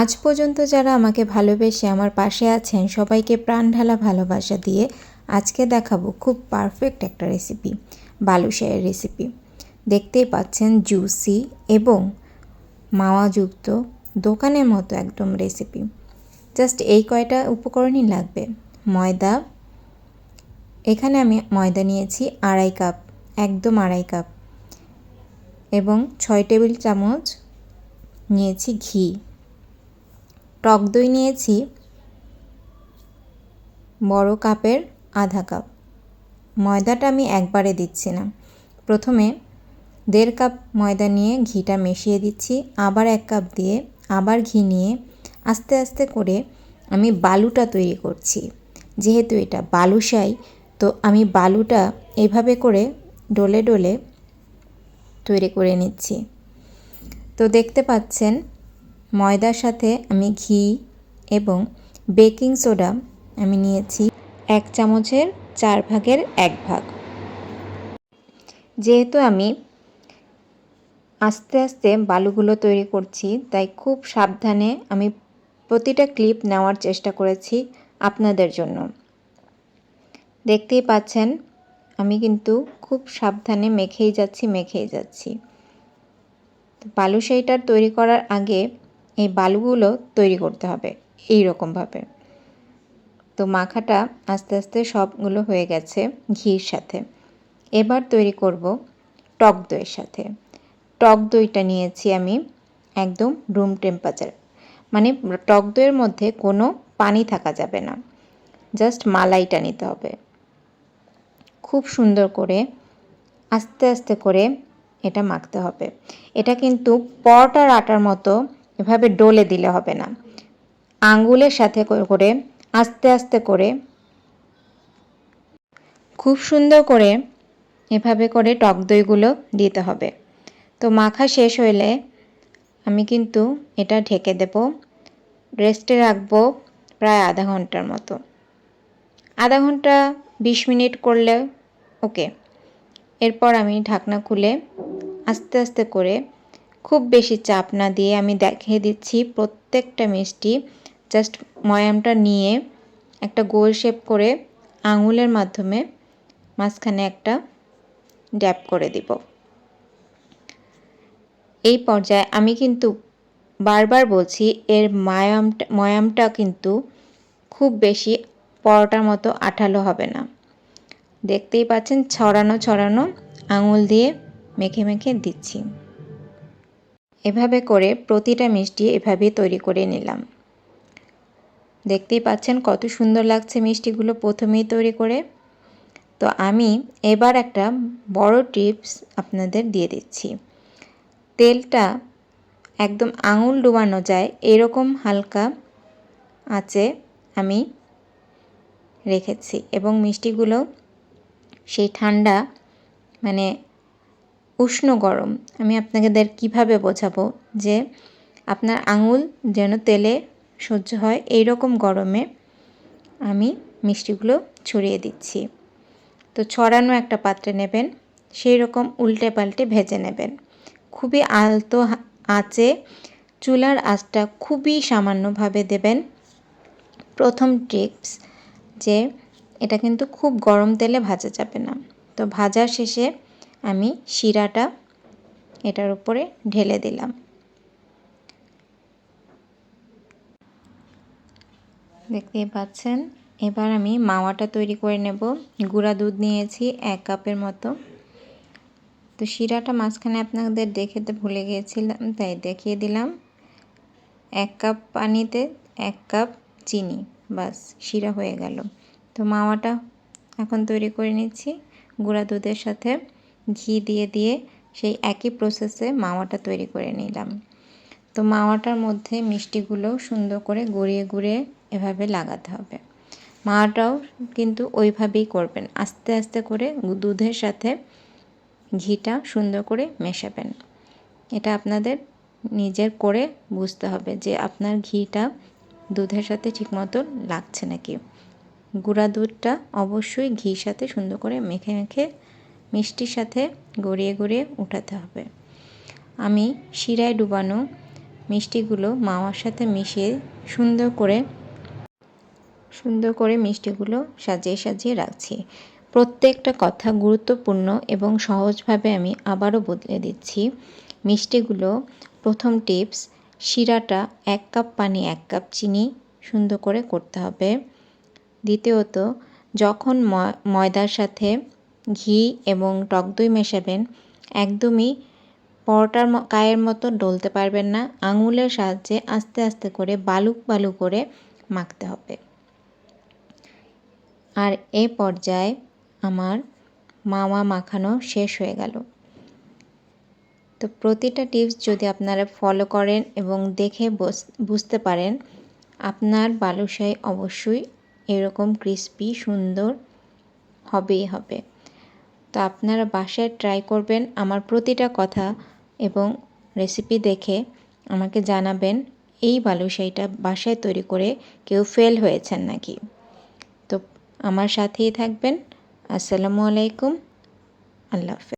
আজ পর্যন্ত যারা আমাকে ভালোবেসে আমার পাশে আছেন, সবাইকে প্রাণ ঢালা ভালোবাসা দিয়ে আজকে দেখাবো খুব পারফেক্ট একটা রেসিপি বালুশাহের রেসিপি দেখতেই পাচ্ছেন জুসি এবং মাওয়াযুক্ত, দোকানের মতো একদম রেসিপি জাস্ট এই কয়টা উপকরণই লাগবে। ময়দা, এখানে আমি ময়দা নিয়েছি আড়াই কাপ একদম আড়াই কাপ এবং ছয় টেবিল চামচ নিয়েছি ঘি। টক দই নিয়েছি, বড় কাপের আধা কাপ। ময়দাটা আমি একবারে দিচ্ছি না। প্রথমে দেড় কাপ ময়দা নিয়ে ঘিটা মিশিয়ে দিচ্ছি, আবার এক কাপ দিয়ে আবার ঘি নিয়ে আস্তে আস্তে করে আমি বালুটা তৈরি করছি। যেহেতু এটা বালুশাই তো আমি বালুটা এভাবে করে ডলে ডলে তৈরি করে নিচ্ছি। তো দেখতে পাচ্ছেন ময়দার সাথে আমি ঘি এবং বেকিং সোডা আমি নিয়েছি এক চামচের চার ভাগের এক ভাগ। যেহেতু আমি আস্তে আস্তে বালুগুলো তৈরি করছি, তাই খুব সাবধানে আমি প্রতিটা ক্লিপ নেওয়ার চেষ্টা করেছি আপনাদের জন্য। দেখতেই পাচ্ছেন, আমি কিন্তু খুব সাবধানে মেখেই যাচ্ছি মেখেই যাচ্ছি। বালুশাহিটার তৈরি করার আগে এই বালুগুলো তৈরি করতে হবে এই রকমভাবে তো মাখাটা আস্তে আস্তে সবগুলো হয়ে গেছে ঘির সাথে। এবার তৈরি করব টক দইয়ের সাথে। টক দইটা নিয়েছি আমি একদম রুম টেম্পারেচার মানে টক দইয়ের মধ্যে কোনো পানি থাকা যাবে না। জাস্ট মালাইটা নিতে হবে। খুব সুন্দর করে আস্তে আস্তে করে এটা মাখতে হবে। এটা কিন্তু পরোটার আটার মতো এভাবে ডলে দিলে হবে না। আঙ্গুলের সাথে করে আস্তে আস্তে করে খুব সুন্দর করে এভাবে করে টক দইগুলো দিতে হবে। তো মাখা শেষ হইলে আমি কিন্তু এটা ঢেকে দেব। রেস্টে রাখব প্রায় আধা ঘণ্টার মতো। আধা ঘণ্টা বিশ মিনিট করলে ওকে। এরপর আমি ঢাকনা খুলে আস্তে আস্তে করে খুব বেশি চাপ না দিয়ে আমি দেখিয়ে দিচ্ছি প্রত্যেকটা মিষ্টি। জাস্ট ময়ামটা নিয়ে একটা গোল শেপ করে আঙুলের মাধ্যমে মাঝখানে একটা ড্যাপ করে দিব। এই পর্যায়ে আমি কিন্তু বারবার বলছি এর মায়ামটা, ময়ামটা কিন্তু খুব বেশি পরোটার মতো আঠালো হবে না। দেখতেই পাচ্ছেন ছড়ানো ছড়ানো আঙুল দিয়ে মেখে মেখে দিচ্ছি। এভাবে করে প্রতিটা মিষ্টি এভাবেই তৈরি করে নিলাম। দেখতেই পাচ্ছেন কত সুন্দর লাগছে মিষ্টিগুলো প্রথমেই তৈরি করে। তো আমি এবার একটা বড় টিপস আপনাদের দিয়ে দিচ্ছি। তেলটা একদম আঙুল ডুবানো যায়, এরকম হালকা আছে আমি রেখেছি এবং মিষ্টিগুলো সেই ঠান্ডা মানে উষ্ণ গরম। আমি আপনাদের কীভাবে বোঝাবো যে আপনার আঙুল যেন তেলে সহ্য হয় এই রকম গরমে আমি মিষ্টিগুলো ছড়িয়ে দিচ্ছি। তো ছড়ানো একটা পাত্রে নেবেন সেই রকম উল্টে পাল্টে ভেজে নেবেন। খুবই আলতো আঁচে চুলার আঁচটা খুবই সামান্যভাবে দেবেন। প্রথম টিপস যে, এটা কিন্তু খুব গরম তেলে ভাজা যাবে না। তো ভাজার শেষে আমি শিরাটা এটার উপরে ঢেলে দিলাম। দেখতেই পাচ্ছেন? এবার আমি মাওয়াটা তৈরি করে নেব। গুঁড়া দুধ নিয়েছি এক কাপের মতো। তো শিরাটা মাঝখানে আপনাদের দেখাতে ভুলে গিয়েছিলাম, তাই দেখিয়ে দিলাম। এক কাপ পানিতে এক কাপ চিনি, বাস, শিরা হয়ে গেল। তো মাওয়াটা এখন তৈরি করে নিচ্ছি গুঁড়া দুধের সাথে। ঘি দিয়ে দিয়ে সেই একই প্রসেসে মাওয়াটা তৈরি করে নিলাম। তো মাওয়াটার মধ্যে মিষ্টিগুলো সুন্দর করে গড়িয়ে গুঁড়িয়ে এভাবে লাগাতে হবে। মাওয়াটাও কিন্তু ওইভাবেই করবেন, আস্তে আস্তে করে দুধের সাথে ঘিটা সুন্দর করে মেশাবেন। এটা আপনাদের নিজের করে বুঝতে হবে যে আপনার ঘিটা দুধের সাথে ঠিকমতো লাগছে নাকি। গুঁড়া দুধটা অবশ্যই ঘির সাথে সুন্দর করে মেখে মেখে মিষ্টির সাথে গড়িয়ে গড়িয়ে উঠাতে হবে। আমি শিরায় ডুবানো মিষ্টিগুলো মাওয়ার সাথে মিশিয়ে সুন্দর করে সুন্দর করে মিষ্টিগুলো সাজিয়ে সাজিয়ে রাখছি। প্রত্যেকটা কথা গুরুত্বপূর্ণ এবং সহজভাবে আমি আবারও বদলে দিচ্ছি। মিষ্টিগুলো প্রথম টিপস, শিরাটা এক কাপ পানি, এক কাপ চিনি সুন্দর করে করতে হবে। দ্বিতীয়ত, যখন ময়দার সাথে ঘি এবং টক দই মেশাবেন। একদমই পরোটার কায়ের মতো ডলতে পারবেন না। আঙুলের সাহায্যে আস্তে আস্তে করে বালুক বালু করে মাখতে হবে। আর এ পর্যায়ে আমার মাওয়া মাখানো শেষ হয়ে গেল। তো প্রতিটা টিপস যদি আপনারা ফলো করেন এবং দেখে বুঝতে পারেন, আপনার বালুশাই অবশ্যই এরকম ক্রিস্পি সুন্দর হবেই হবে। তো আপনারা বাসায় ট্রাই করবেন আমার প্রতিটা কথা এবং রেসিপি দেখে আমাকে জানাবেন, এই বালুশাইটা বাসায় তৈরি করে কেউ ফেল হয়েছেন নাকি? তো আমার সাথেই থাকবেন, আসসালামু আলাইকুম, আল্লাহ হাফেজ।